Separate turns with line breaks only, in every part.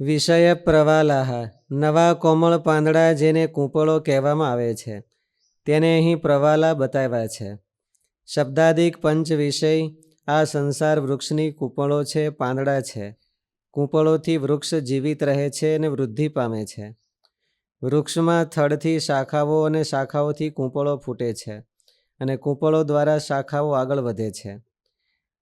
વિષય પ્રવાલાહ નવા કોમળ પાંદડા જેને કૂંપળો કહેવામાં આવે છે, તેને અહીં પ્રવાલા બતાવ્યા છે. શબ્દાદિક પંચ વિષય આ સંસાર વૃક્ષની કૂંપળો છે, પાંદડા છે. કૂંપળોથી વૃક્ષ જીવિત રહે છે અને વૃદ્ધિ પામે છે. વૃક્ષમાં થડથી શાખાઓ અને શાખાઓથી કૂંપળો ફૂટે છે અને કૂંપળો દ્વારા શાખાઓ આગળ વધે છે.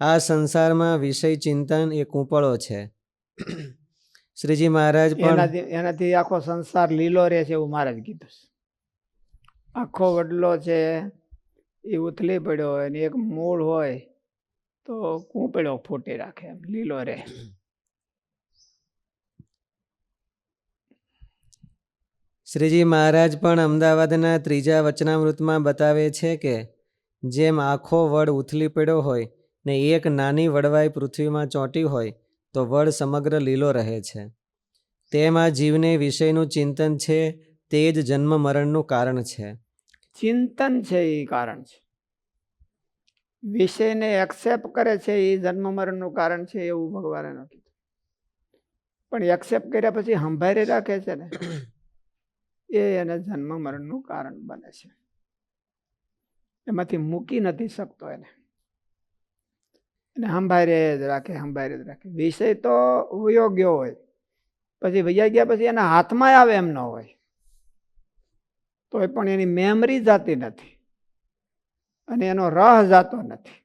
આ સંસારમાં વિષય ચિંતન એ કૂંપળો છે. શ્રીજી મહારાજ પણ
એનાથી એનાથી આખો સંસાર લીલો રહે છે એવું મહારાજ કીધું છે. આખો વડલો છે એ ઉથલી પડ્યો હોય ને એક મૂળ હોય તો કૂંપડ્યો ફૂટી રાખે એમ લીલો રહે.
શ્રીજી મહારાજ પણ અમદાવાદના ત્રીજા વચનામૃતમાં બતાવે છે કે જેમ આખો વડ ઉથલી પડ્યો હોય ને એક નાની વડવાઈ પૃથ્વીમાં ચોંટી હોય તો વડ સમગ્ર લીલો રહે છે. તેમાં જીવને વિષયનું ચિંતન છે, તે જ જન્મ મરણનું કારણ છે.
ચિંતન છે એ કારણ છે. વિષયને એક્સેપ્ટ કરે છે એ જન્મ મરણનું કારણ છે એવું ભગવાને ન કીધું. પણ એક્સેપ્ટ કર્યા પછી સંભાળી રાખે છે ને, એ એને જન્મ મરણનું કારણ બને છે. એમાંથી મૂકી નથી શકતો એને. એને સંભાળે જ રાખે સંભાળે જ રાખે. વિષય તો યોગ્ય હોય. પછી વૈયા ગયા પછી એના હાથમાં આવે એમ ન હોય. તોય પણ એની મેમરી જાતી નથી. અને એનો રહ જાતો નથી.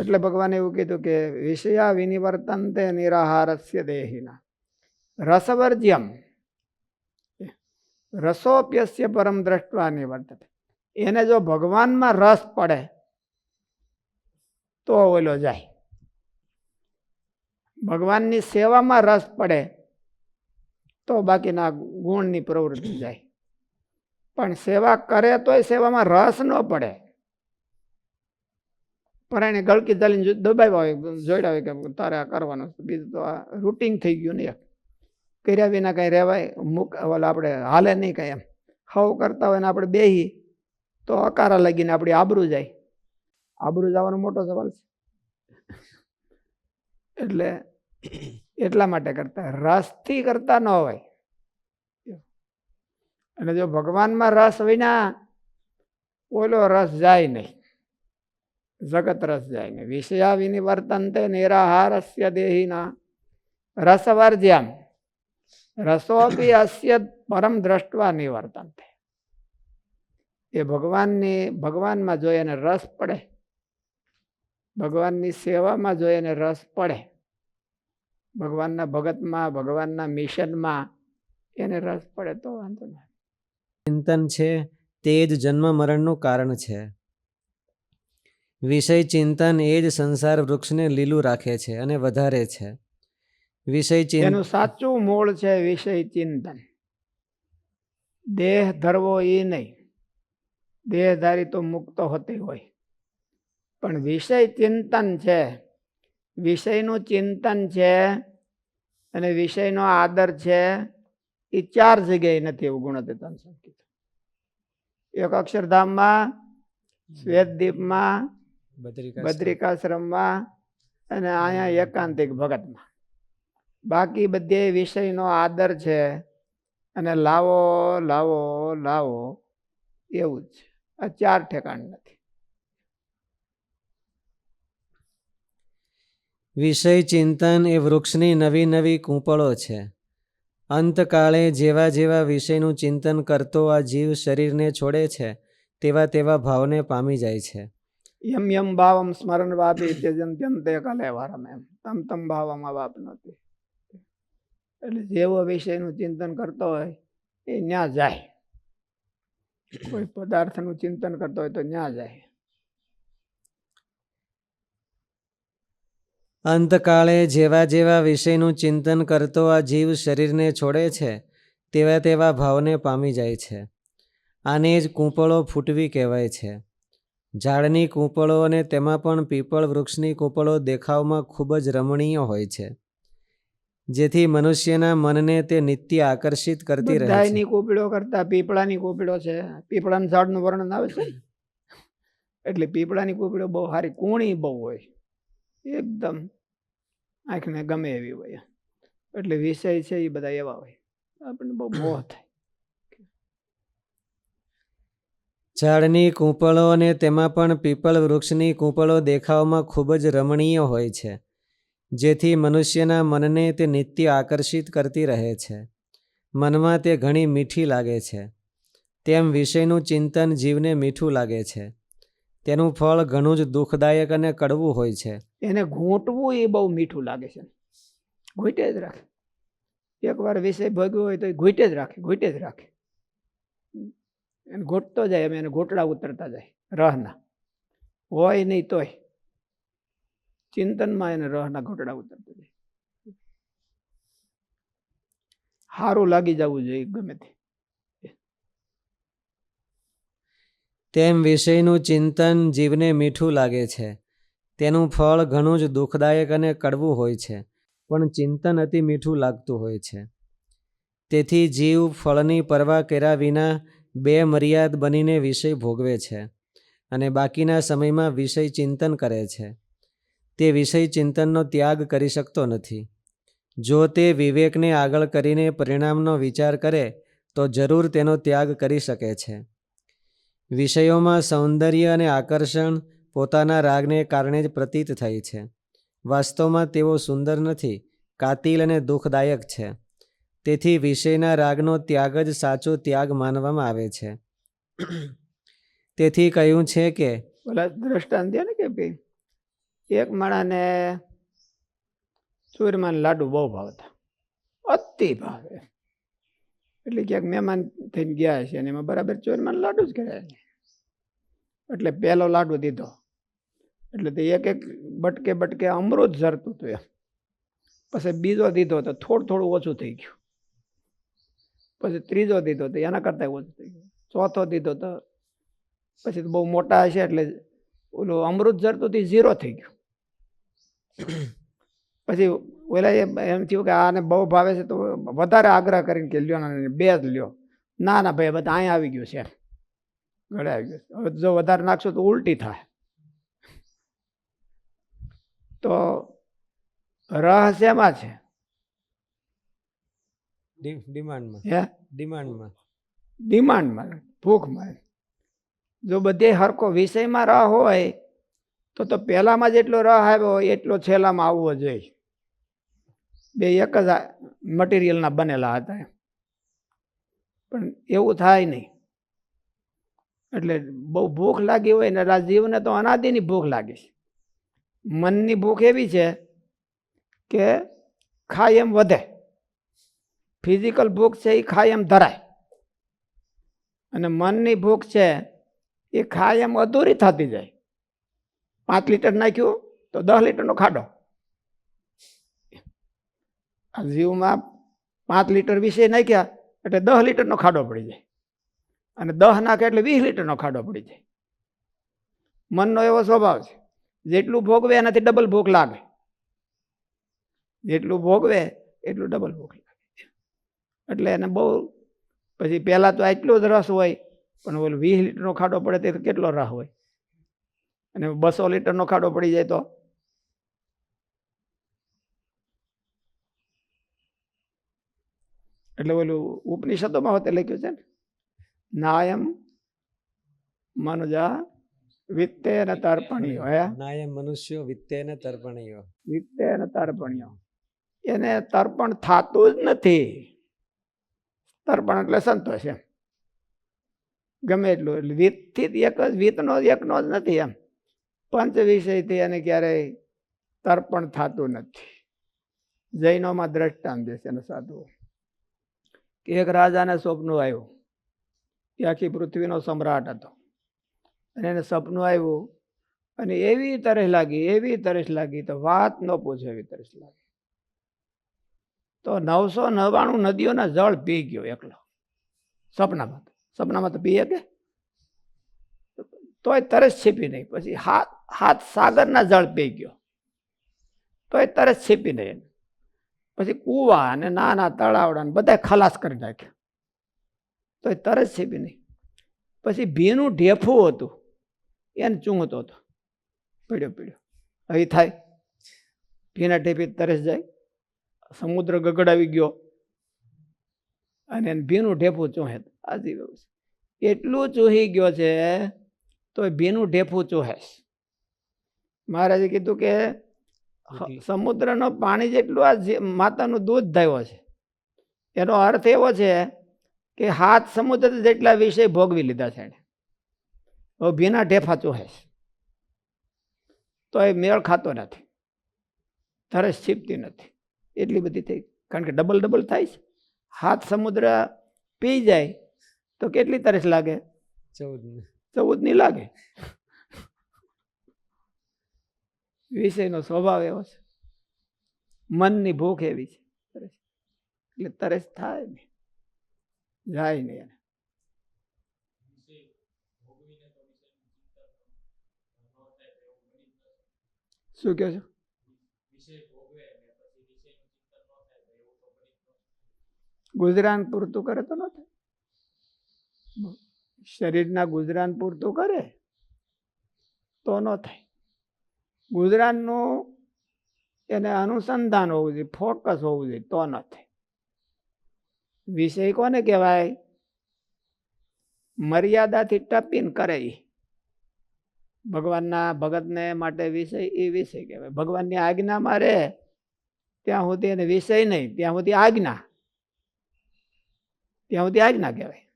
એટલે ભગવાને એવું કીધું કે વિષયા વિનિવર્તન તે નિરાહારસ્ય દેહીના. રસવર્જ્યમ. રસોપ્યસ્ય પરમ દ્રષ્ટવા નિવર્તતે. એને જો ભગવાનમાં રસ પડે તો ઓલો જાય. ભગવાનની સેવામાં રસ પડે તો બાકીના ગુણની પ્રવૃત્તિ જાય. પણ સેવા કરે તોય સેવામાં રસ ન પડે. પણ એને ગળકી ચાલીને દબાવ્યા હોય, જોડ્યા હોય કે તારે આ કરવાનું બીજું તો આ રૂટિંગ થઈ ગયું ને એક. કર્યા વિના કાંઈ રહેવાય, મૂક, ઓલા આપણે હાલે નહીં કાંઈ એમ. હવ કરતા હોય ને આપણે બેહી, તો અકારા લાગીને આપણી આબરું જાય. આબરૂ જવાનો મોટો સવાલ છે. એટલે એટલા માટે કરતા, રસથી કરતા ન હોય. અને જો ભગવાનમાં રસ વિના ઓલો રસ જાય નહીં, જગત રસ જાય નહીં. વિષયા વિનિવર્તનતે નિરાહારસ્ય દેહિના રસવર્જ્યમ. રસોપી અસ્ય પરમ દ્રષ્ટવા નિવર્તનતે. એ ભગવાનની, ભગવાનમાં જો એને રસ પડે ભગવાનની સેવામાં જો એને રસ પડે ભગવાનના ભગતમાં ભગવાનના મિશનમાં એને રસ પડે તો વાંધો નહીં.
ચિંતન છે તે જ જન્મ મરણનું કારણ છે. વિષય ચિંતન એ જ સંસાર વૃક્ષને લીલું રાખે છે અને વધારે છે. વિષય ચિંતન
એનું સાચું મૂળ છે વિષય ચિંતન. દેહ ધરવો એ નહીં. દેહધારી તો મુક્ત હોતી હોય. પણ વિષય ચિંતન છે. વિષયનું ચિંતન છે અને વિષયનો આદર છે એ ચાર જગ્યાએ નથી એવું ગુણોત્તર કીધું એક અક્ષરધામમાં શ્વેતદીપમાં બદ્રિકાશ્રમમાં અને અહીંયા એકાંતિક ભગતમાં. બાકી બધે વિષયનો આદર છે અને લાવો લાવો લાવો એવું જ છે. આ ચાર ઠેકાણ નથી.
વિષય ચિંતન એ વૃક્ષની નવી નવી કૂંપળો છે. અંતકાળે જેવા જેવા વિષયનું ચિંતન કરતો આ જીવ શરીરને છોડે છે, તેવા તેવા ભાવને પામી જાય છે.
યમ યમ ભાવમ સ્મરણ વાપી ત્યજંત્યમ તે કલે વારમ એમ. તમ તમ ભાવમાં નથી. એટલે જેવો વિષયનું ચિંતન કરતો હોય, એ ન્યા જાય. કોઈ પદાર્થનું ચિંતન કરતો હોય તો ન્યા જાય.
અંતકાળે જેવા જેવા વિષયનું ચિંતન કરતો આ જીવ શરીરને છોડે છે, તેવા તેવા ભાવને પામી જાય છે. આને જ કૂંપળો ફૂટવી કહેવાય છે. ઝાડની કૂંપળો અને તેમાં પણ પીપળ વૃક્ષની કૂંપળો દેખાવમાં ખૂબ જ રમણીય હોય છે. જેથી મનુષ્યના મનને તે નિત્ય આકર્ષિત કરતી રહે છે.
કોપીડો કરતા પીપળાની કોપીડો છે. પીપળાના ઝાડનું વર્ણન આવે છે એટલે પીપળાની કોપીડો બહુ સારી કૂણી બહુ હોય. એકદમ આંખને ગમે એવી હોય. એટલે વિષય છે એ બધા એવા હોય. આપણને બહુ મોહ થાય.
ઝાડની કૂંપળો અને તેમાં પણ પીપળ વૃક્ષની કૂંપળો દેખાવમાં ખૂબ જ રમણીય હોય છે જેથી મનુષ્યના મનને તે નિત્ય આકર્ષિત કરતી રહે છે. મનમાં તે ઘણી મીઠી લાગે છે. તેમ વિષયનું ચિંતન જીવને મીઠું લાગે છે. તેનું ફળ ઘણું જ દુઃખદાયક અને કડવું હોય છે.
એને ઘૂંટવું એ બહુ મીઠું લાગે છે. ઘૂંટે જ રાખે. એકવાર વિષય ભોગ્યો હોય તો એ ઘૂંટે જ રાખે, ઘૂંટે જ રાખે. એને ઘૂંટતો જાય એમ એને ઘૂંટડા ઉતરતા જાય, રહના. હોય નહીં તોય ચિંતનમાં એને રહના ઘૂંટડા ઉતરતા જાય. સારું લાગી જવું જોઈએ, ગમે તે.
તેમ વિષયનું ચિંતન જીવને મીઠું લાગે છે. તેનું ફળ ઘણું જ દુઃખદાયક અને કડવું હોય છે, પણ ચિંતન અતિ મીઠું લાગતું હોય છે. તેથી જીવ ફળની પરવા કર્યા વિના બે મર્યાદ બનીને વિષય ભોગવે છે અને બાકીના સમયમાં વિષય ચિંતન કરે છે. તે વિષય ચિંતનનો ત્યાગ કરી શકતો નથી. જો તે વિવેકને આગળ કરીને પરિણામનો વિચાર કરે, તો જરૂર તેનો ત્યાગ કરી શકે છે. વિષયોમાં સૌંદર્ય અને આકર્ષણ પોતાના રાગને કારણે જ પ્રતીત થઈ છે. વાસ્તવમાં તેઓ સુંદર નથી, કાતિલ અને દુઃખદાયક છે. તેથી વિષયના રાગનો ત્યાગ જ સાચો ત્યાગ માનવામાં આવે છે. તેથી કહ્યું છે કે
ઓલા દ્રષ્ટાંત ને કે ભાઈ, એક માણાને ચૂરમાન લાડુ બહુ ભાવતા. અતિ ભાવે. એટલે ક્યાંક મહેમાન થઈને ગયા છે અને એમાં બરાબર ચોરમાન લાડુ જ કર્યા એટલે પહેલો લાડુ દીધો. એટલે તે એક એક બટકે બટકે અમૃત ઝરતું હતું એમ. પછી બીજો દીધો તો થોડું થોડું ઓછું થઈ ગયું. પછી ત્રીજો દીધો તો એના કરતાં ઓછું થઈ ગયું. ચોથો દીધો તો પછી તો બહુ મોટા હશે એટલે ઓલું અમૃત ઝરતું તે ઝીરો થઈ ગયું. પછી ઓલા એમ થયું કે આને બહુ ભાવે છે તો વધારે આગ્રહ કરીને કે લ્યો બે જ લ્યો. ના ના ભાઈ બધા અહીંયા આવી ગયું છે. ગળે આવી ગયું હવે જો વધારે નાખશો તો ઉલટી થાય. તો રહસ્યમાં છે.
ડિમાન્ડમાં.
હે?
ડિમાન્ડમાં.
ડિમાન્ડમાં ભૂખમાં. જો બધે હરકો વિષયમાં રહ હોય તો તો પહેલામાં જેટલો રહ આવ્યો હોય એટલો છેલ્લામાં આવવો જોઈએ. બે એક જ મટીરિયલના બનેલા હતા એમ. પણ એવું થાય નહીં. એટલે બહુ ભૂખ લાગી હોય ને જીવને તો અનાદિની ભૂખ લાગી છે. મનની ભૂખ એવી છે કે ખાય એમ વધે. ફિઝિકલ ભૂખ છે એ ખાય એમ ધરાય. અને મનની ભૂખ છે એ ખાય એમ અધૂરી થતી જાય. પાંચ લીટર નાખ્યું તો દસ લીટરનો ખાડો. આ જીવમાં પાંચ લીટર વિશે નાખ્યા એટલે દસ લીટરનો ખાડો પડી જાય. અને દસ નાખે એટલે વીસ લીટરનો ખાડો પડી જાય. મનનો એવો સ્વભાવ છે. જેટલું ભોગવે એનાથી ડબલ ભૂખ લાગે. જેટલું ભોગવે એટલું ડબલ ભૂખ લાગે. એટલે એને બહુ પછી પહેલાં તો એટલો જ રસ હોય, પણ ઓલો વીસ લીટરનો ખાડો પડે તે કેટલો રસ હોય? અને બસો લીટરનો ખાડો પડી જાય તો? એટલે ઓલું ઉપનિષદોમાં હોતે લખ્યું છે ને, નાયમ મનુજા વિત્તે ને તર્પણીઓ હે?
નાય મનુષ્યો વિત્તેન તર્પણીયો.
વિત્તે ને તર્પણીઓ એને તર્પણ થતું જ નથી. તર્પણ એટલે સંતોષ એમ. ગમે એટલું એટલે વિતથી એક જ વિતનો એકનો જ નથી એમ. પંચ વિષયથી એને ક્યારેય તર્પણ થતું નથી. જૈનોમાં દ્રષ્ટાંત દેશે એને સાધુઓ. કે એક રાજાને સ્વપ્ન આવ્યું એ આખી પૃથ્વીનો સમ્રાટ હતો. અને એને સપનું આવ્યું અને એવી તરસ લાગી, એવી તરસ લાગી તો વાત ન પૂછે એવી તરસ લાગી. તો નવસો નવ્વાણું નદીઓના જળ પી ગયો એકલો. સપનામાં. સપનામાં તો પીએ કે તોય તરસ છીપી નહીં, પછી હાથ હાથ સાગરના જળ પી ગયો. તોય તરસ છીપી નહીં પછી કૂવા અને નાના તળાવડા ને બધા ખલાસ કરી નાખ્યા. તોય તરસ છીપી નહીં. પછી ભીનું ઢેફું હતું. એને ચૂંઘતો હતો. પીડ્યો પીડ્યો. હવે થાય. ભીના ટેપી તરસ જાય. સમુદ્ર ગગડાવી ગયો. અને એને ભીનું ઢેફું ચોહે. આજી એટલું ચૂહી ગયો છે તો એ ભીનું ઢેફું ચોહેશ. મહારાજે કીધું કે સમુદ્રનો પાણી જેટલું આ જે- માતાનું દૂધ થયો છે. એનો અર્થ એવો છે કે હાથ સમુદ્ર જેટલા વિષય ભોગવી લીધા છે એણે. ભીના ઢેફા ચોહે તો એ મેળ ખાતો નથી. તરસ છીપતી નથી. એટલી બધી થઈ. કારણ કે ડબલ ડબલ થાય છે. હાથ સમુદ્ર પી જાય તો કેટલી તરસ લાગે?
ચૌદ
ચૌદની લાગે. વિષયનો સ્વભાવ એવો છે. મનની ભૂખ એવી છે. એટલે તરસ થાય ને. જાય નહીં શું કહે છે? ગુજરાન પૂરતું કરે તો ન થાય. શરીરના ગુજરાન પૂરતું કરે તો ન થાય. ગુજરાનનું એને અનુસંધાન હોવું જોઈએ, ફોકસ હોવું જોઈએ તો ન થાય. વિષય કોને કહેવાય? મર્યાદાથી ટપીને કરે ઈ. ભગવાનના ભગતને માટે વિષય એ વિષય કહેવાય. ભગવાનની આજ્ઞામાં રહે, ત્યાં સુધી એને વિષય નહીં, ત્યાં સુધી આજ્ઞા. ત્યાં સુધી આજ્ઞા કહેવાય.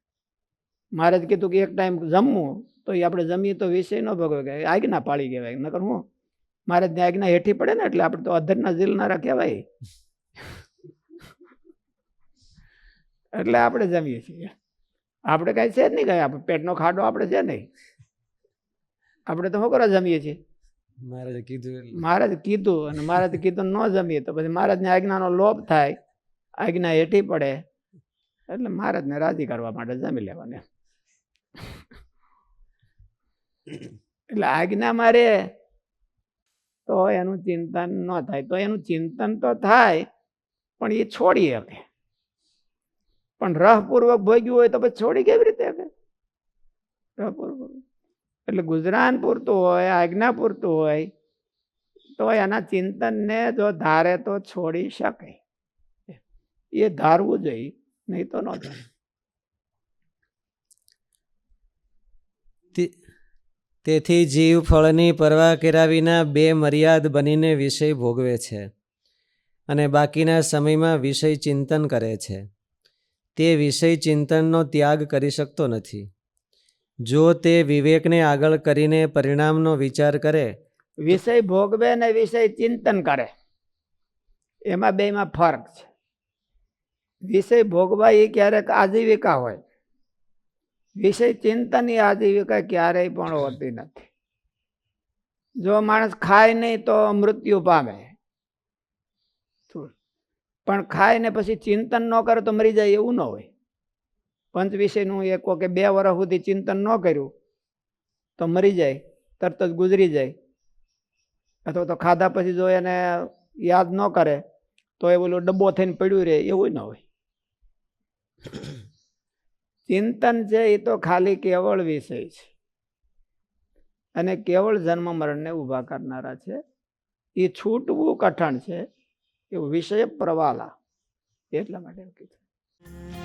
મહારાજ કીધું કે એક ટાઈમ જમવું, તો એ આપણે જમીએ તો વિષય ન ભગવે, કે આજ્ઞા પાળી કહેવાય. નકર હું, મહારાજની આજ્ઞા હેઠી પડે ને એટલે આપણે તો અધરના ઝીલનારા કહેવાય. એટલે આપણે જમીએ છીએ. આપણે કાંઈ છે જ નહીં કાંઈ આપણે પેટનો ખાડો આપણે છે નહીં. આપણે તો હોકરા જમીએ છીએ?
મહારાજે કીધું એટલે.
મહારાજ કીધું અને મહારાજ કીધું ન જમીએ તો પછી મહારાજની આજ્ઞાનો લોપ થાય આજ્ઞા હેઠી પડે. એટલે મહારાજને રાજી કરવા માટે જમી લેવાને. એટલે આજ્ઞા મારે તો એનું ચિંતન ન થાય. તો એનું ચિંતન તો થાય પણ એ છોડી શકે. પણ રહપૂર્વક ભોગ્યું હોય તો પછી છોડી કેવી રીતે શકે? રહપૂર્વક. એટલે ગુજરાન પૂરતું હોય, આજ્ઞા પૂરતું હોય, તો એના ચિંતનને જો ધારે તો છોડી શકે. એ ધારવું જોઈએ, નહીં તો ન
ધારે. તેથી જીવ ફળની પરવા કર્યા વિના બે મર્યાદ બનીને વિષય ભોગવે છે અને બાકીના સમયમાં વિષય ચિંતન કરે છે. તે વિષય ચિંતનનો ત્યાગ કરી શકતો નથી. જો તે વિવેકને આગળ કરીને પરિણામનો વિચાર કરે
વિષય ભોગવે ને વિષય ચિંતન કરે. એમાં બેમાં ફરક છે. વિષય ભોગવા એ ક્યારેક આજીવિકા હોય. વિષય ચિંતન એ આજીવિકા ક્યારેય પણ હોતી નથી. જો માણસ ખાય નહીં તો મૃત્યુ પામે. પણ ખાય ને પછી ચિંતન ન કરે તો મરી જાય એવું ન હોય. પંચ વિષયનું એક કે બે વર્ષ સુધી ચિંતન ન કર્યું, તો મરી જાય, તરત જ ગુજરી જાય. અથવા તો ખાધા પછી જો એને યાદ ન કરે, તો એ બોલું ડબ્બો થઈને પડ્યું રહે, એવું ન હોય. ચિંતન છે એ તો ખાલી કેવળ વિષય છે. અને કેવળ જન્મ મરણને ઊભા કરનારા છે. એ છૂટવું કઠણ છે. એવું વિષય પ્રવાલા. એટલા માટે કીધું.